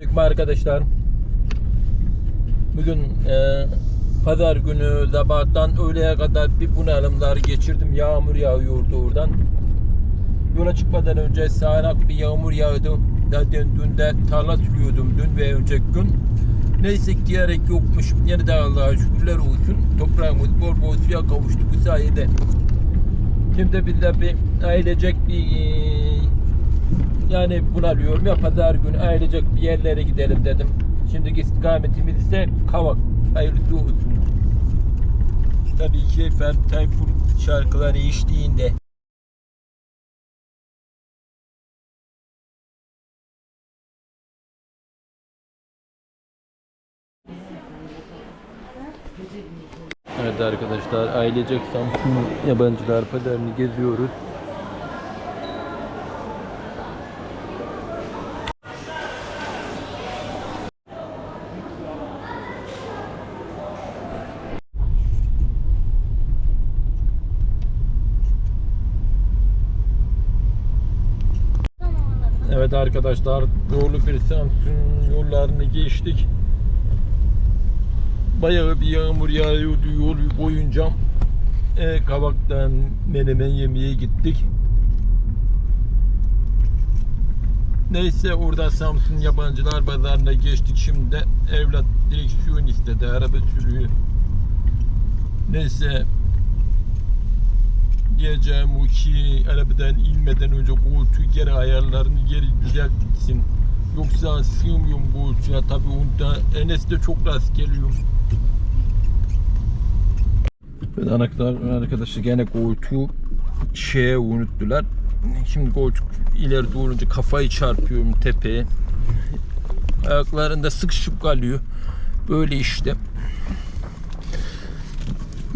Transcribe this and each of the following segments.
Merhaba arkadaşlar. Bugün e, pazar günü sabahtan öğleye kadar bir bunalımlar geçirdim. Yağmur yağıyordu oradan. Yola çıkmadan önce sağanak bir yağmur yağdı. Zaten dün de tarla sürüyordum dün ve önceki gün. Neyse ki diyerek yokmuş. Yine de Allah'a şükürler olsun. Toprağımız bol bol suya kavuştu bu sayede. Şimdi biz de bir ailecek bir yani bunalıyorum ya pazar günü ailecek bir yerlere gidelim dedim. Şimdiki istikametimiz ise Kavak. Hayırlısı olsun. Tabii ki Ferdi Tayfur şarkıları eşliğinde. Evet arkadaşlar ailecek Samsun yabancılar pazarını geziyoruz. Evet arkadaşlar yolu bir Samsun yollarını geçtik. Bayağı bir yağmur yağıyordu yol boyunca. E, Kavak'tan menemen yemeye gittik. Neyse orada Samsun yabancılar pazarına geçtik. Şimdi evlat direksiyon istedi. Araba sürüyor. Neyse diyeceğim o ki arabadan inmeden önce koltuğu geri ayarlarını geri düzeltsin. Yoksa sığmıyorum koltuğa tabi onda Enes de çok rast geliyor. Ben anaklar arkadaşı gene koltuğu şeye unuttular. Şimdi koltuk ileri doğrunca kafayı çarpıyorum tepeye. Ayaklarında sıkışıp kalıyor. Böyle işte.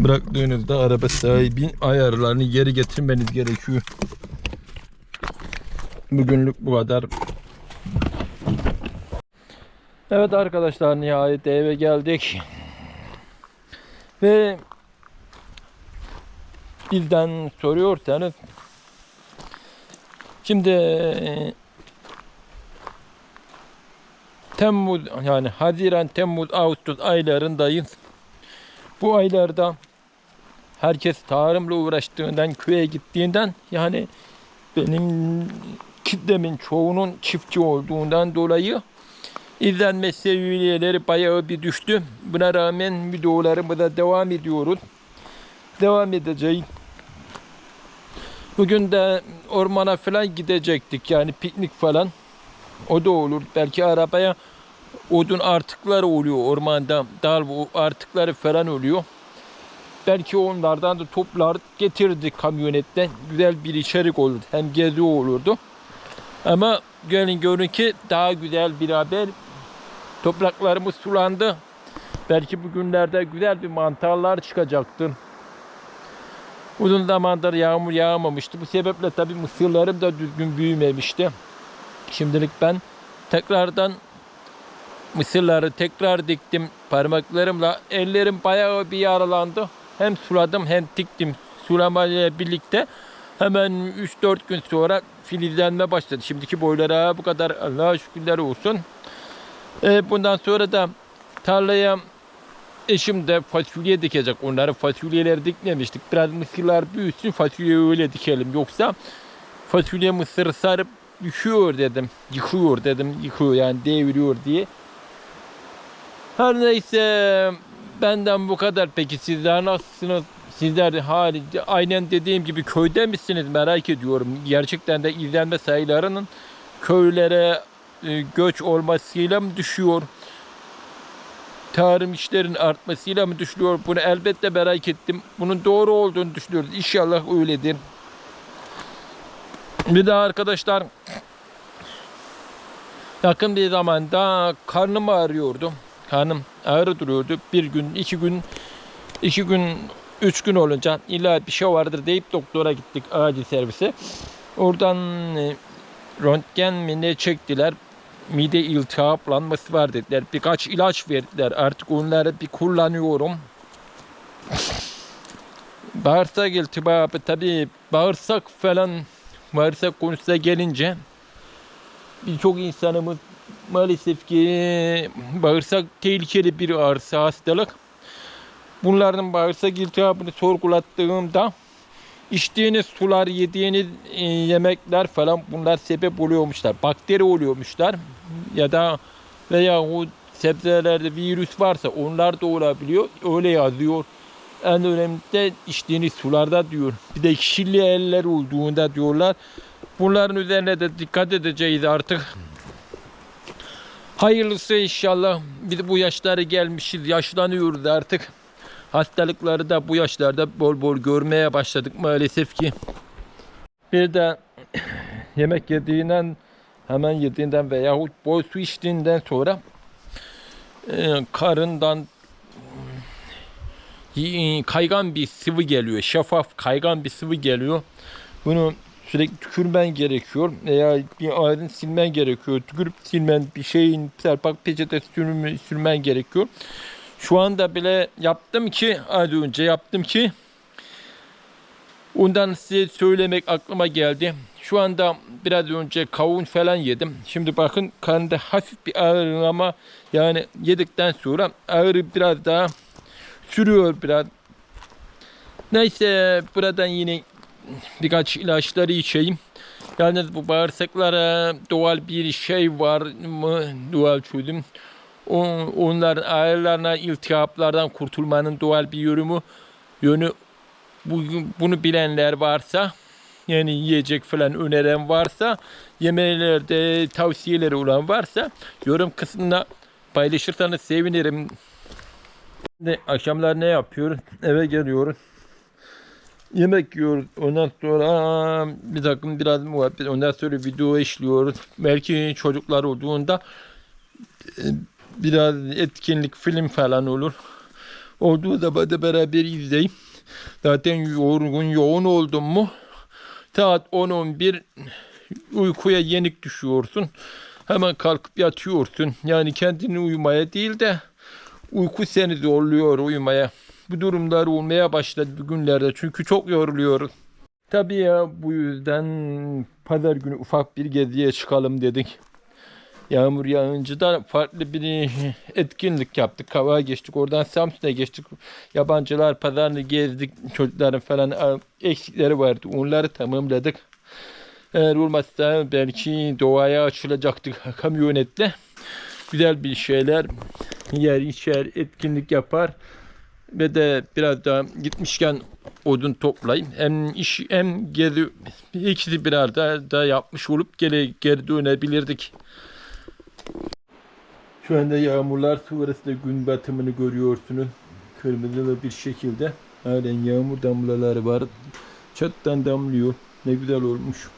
Bıraktığınızda araba sahibi ayarlarını geri getirmeniz gerekiyor. Bugünlük bu kadar. Evet arkadaşlar nihayet eve geldik. Ve bizden soruyorsanız şimdi Temmuz yani Haziran, Temmuz, Ağustos aylarındayız. Bu aylarda herkes tarımla uğraştığından, köye gittiğinden yani benim kitlemin çoğunun çiftçi olduğundan dolayı izlenme seviyeleri bayağı bir düştü. Buna rağmen videolarımıza devam ediyoruz. Devam edeceğiz. Bugün de ormana falan gidecektik yani piknik falan. O da olur. Belki arabaya odun artıkları oluyor ormanda. Dal artıkları falan oluyor. Belki onlardan da toplar getirdik kamyonetten. Güzel bir içerik olurdu. Hem gezi olurdu. Ama gelin görün ki daha güzel bir haber. Topraklarımız sulandı. Belki bugünlerde güzel bir mantarlar çıkacaktır. Uzun zamandır yağmur yağmamıştı. Bu sebeple tabii mısırlarım da düzgün büyümemişti. Şimdilik ben tekrardan mısırları tekrar diktim parmaklarımla. Ellerim bayağı bir yaralandı. Hem suladım hem diktim. Sulamayla birlikte hemen 3-4 gün sonra filizlenme başladı. Şimdiki boylara bu kadar Allah'a şükürler olsun. Ee, bundan sonra da tarlaya eşim de fasulye dikecek. Onları fasulyeleri dikmemiştik. Biraz mısırlar büyüsün fasulye öyle dikelim. Yoksa fasulye mısır sarıp yıkıyor dedim. Yıkıyor dedim. Yıkıyor yani deviriyor diye. Her neyse benden bu kadar. Peki sizler nasılsınız? Sizler de hali aynen dediğim gibi köyde misiniz merak ediyorum. Gerçekten de izlenme sayılarının köylere e, göç olmasıyla mı düşüyor? Tarım işlerin artmasıyla mı düşüyor? Bunu elbette merak ettim. Bunun doğru olduğunu düşünüyoruz. İnşallah öyledir. Bir daha arkadaşlar yakın bir zamanda karnım ağrıyordu. Karnım ağrı duruyordu. Bir gün, iki gün, iki gün, üç gün olunca illa bir şey vardır deyip doktora gittik acil servise. Oradan e, röntgen mi ne çektiler. Mide iltihaplanması var dediler. Birkaç ilaç verdiler. Artık onları bir kullanıyorum. Bağırsak iltihabı tabi bağırsak falan bağırsak konusuna gelince birçok insanımız maalesef ki bağırsak tehlikeli bir arsa hastalık. Bunların bağırsak iltihabını sorgulattığımda içtiğiniz sular, yediğiniz e, yemekler falan bunlar sebep oluyormuşlar. Bakteri oluyormuşlar ya da veya o sebzelerde virüs varsa onlar da olabiliyor. Öyle yazıyor. En önemli de içtiğiniz sularda diyor. Bir de kişili eller olduğunda diyorlar. Bunların üzerine de dikkat edeceğiz artık. Hayırlısı inşallah. Bir de bu yaşlara gelmişiz, yaşlanıyoruz artık. Hastalıkları da bu yaşlarda bol bol görmeye başladık maalesef ki. Bir de yemek yediğinden hemen yediğinden veyahut bol su içtiğinden sonra e, karından kaygan bir sıvı geliyor. Şeffaf kaygan bir sıvı geliyor. Bunu sürekli tükürmen gerekiyor. Veya bir ağzını silmen gerekiyor. Tükürüp silmen bir şeyin serpak peçete sürme, sürmen gerekiyor. Şu anda bile yaptım ki az önce yaptım ki ondan size söylemek aklıma geldi. Şu anda biraz önce kavun falan yedim. Şimdi bakın karnında hafif bir ağrılama yani yedikten sonra ağrı biraz daha sürüyor biraz. Neyse buradan yine birkaç ilaçları içeyim. Yalnız bu bağırsaklara doğal bir şey var mı? Doğal çözüm. O, onların ağrılarına, iltihaplardan kurtulmanın doğal bir yorumu yönü bugün bunu bilenler varsa yani yiyecek falan öneren varsa yemeklerde tavsiyeleri olan varsa yorum kısmına paylaşırsanız sevinirim. Akşamlar ne yapıyoruz? Eve geliyoruz. Yemek yiyoruz. Ondan sonra bir takım biraz muhabbet. Ondan sonra video işliyoruz. Belki çocuklar olduğunda e, biraz etkinlik film falan olur. Olduğu zaman da beraber izleyeyim. Zaten yorgun yoğun oldum mu saat 10-11 uykuya yenik düşüyorsun. Hemen kalkıp yatıyorsun. Yani kendini uyumaya değil de uyku seni zorluyor uyumaya. Bu durumlar olmaya başladı bugünlerde çünkü çok yoruluyoruz. Tabii ya bu yüzden pazar günü ufak bir geziye çıkalım dedik. Yağmur yağınca da farklı bir etkinlik yaptık. Kavağa geçtik. Oradan Samsun'a geçtik. Yabancılar pazarını gezdik. Çocukların falan eksikleri vardı. Onları tamamladık. Eğer olmazsa belki doğaya açılacaktık kamyonetle. Güzel bir şeyler yer içer etkinlik yapar ve de biraz daha gitmişken odun toplayayım. Hem iş hem geri ikisi bir arada da yapmış olup geri, geri dönebilirdik. Şu anda yağmurlar sonrasında gün batımını görüyorsunuz. Kırmızılı bir şekilde. Halen yağmur damlaları var. Çattan damlıyor. Ne güzel olmuş.